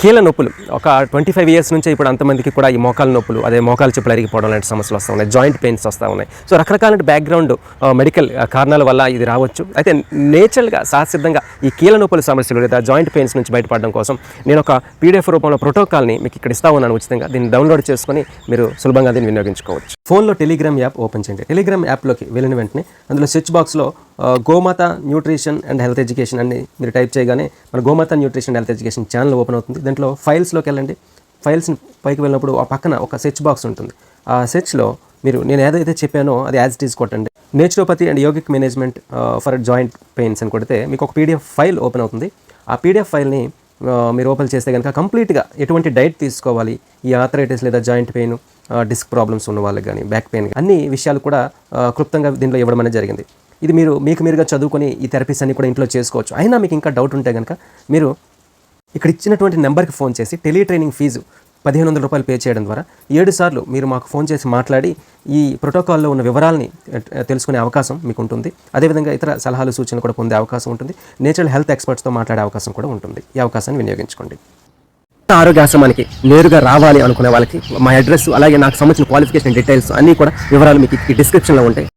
కీళ్ళ నొప్పులు. ఒక ట్వంటీ ఫైవ్ ఇయర్స్ నుంచి ఇప్పుడు అంతమందికి కూడా ఈ మోకాల నొప్పులు అదే మోకాలు చెప్పులు అరిగిపోవడం లాంటి సమస్యలు వస్తూ ఉన్నాయి. జాయింట్ పెయిన్స్ వస్తూ ఉన్నాయి. సో రకరకాల బ్యాక్గ్రౌండ్ మెడికల్ కారణాల వల్ల ఇది రావచ్చు. అయితే నేచురల్గా సహసిద్ధంగా ఈ కీళ్ళ నొప్పుల సమస్యలు లేదా జాయింట్ పెయిన్స్ నుంచి బయటపడడం కోసం నేను ఒక పీడిఎఫ్ రూపంలో ప్రోటోకాల్ని మీకు ఇక్కడ ఇస్తా ఉన్నాను ఉచితంగా. దీన్ని డౌన్లోడ్ చేసుకొని మీరు సులభంగా దీన్ని వినియోగించుకోవచ్చు. ఫోన్లో టెలిగ్రామ్ యాప్ ఓపెన్ చేయండి. టెలిగ్రామ్ యాప్లోకి వెళ్ళిన వెంటనే అందులో సెర్చ్ బాక్స్లో గోమాత న్యూట్రిషన్ అండ్ హెల్త్ ఎడ్యుకేషన్ అని మీరు టైప్ చేయగానే మన Gomatha nutrition health education channel open అవుతుంది. దాంట్లో ఫైల్స్లోకి వెళ్ళండి. ఫైల్స్ని పైకి వెళ్ళినప్పుడు ఆ పక్కన ఒక సెర్చ్ బాక్స్ ఉంటుంది. ఆ సెర్చ్లో మీరు నేను ఏదైతే చెప్పానో అది యాజ్ ఇట్ ఈస్ కొట్టండి. Naturopathy and yogic management for joint pains అని కొడితే మీకు ఒక పీడిఎఫ్ ఫైల్ ఓపెన్ అవుతుంది. ఆ పీడిఎఫ్ ఫైల్ని మీరు ఓపెన్ చేస్తే కనుక కంప్లీట్గా ఎటువంటి డైట్ తీసుకోవాలి? ఈ ఆథరైటిస్ లేదా జాయింట్ పెయిన్ డిస్క్ ప్రాబ్లమ్స్ ఉన్న వాళ్ళకి కానీ బ్యాక్ పెయిన్ అన్ని విషయాలు కూడా క్లుప్తంగా దీంట్లో ఇవ్వడం అనేది జరిగింది. ఇది మీరు మీకు మీరుగా చదువుకొని ఈ థెరపీస్ అన్ని కూడా ఇంట్లో చేసుకోవచ్చు. అయినా మీకు ఇంకా డౌట్ ఉంటే కనుక మీరు ఇక్కడ ఇచ్చినటువంటి నెంబర్కి ఫోన్ చేసి టెలి ట్రైనింగ్ ఫీజు పదిహేను వందల రూపాయలు పే చేయడం ద్వారా ఏడు సార్లు మీరు మాకు ఫోన్ చేసి మాట్లాడి ఈ ప్రోటోకాల్లో ఉన్న వివరాలని తెలుసుకునే అవకాశం మీకు ఉంటుంది అదేవిధంగా ఇతర సలహాలు సూచనలు కూడా పొందే అవకాశం ఉంటుంది. నేచురల్ హెల్త్ ఎక్స్పర్ట్స్తో మాట్లాడే అవకాశం కూడా ఉంటుంది. ఈ అవకాశాన్ని వినియోగించుకోండి. ఆరోగ్య ఆశ్రమానికి నేరుగా రావాలి అనుకునే వాళ్ళకి మా అడ్రస్ అలాగే నాకు సంబంధించిన క్వాలిఫికేషన్ డీటెయిల్స్ అన్నీ కూడా వివరాలు మీకు ఈ డిస్క్రిప్షన్లో ఉంటాయి.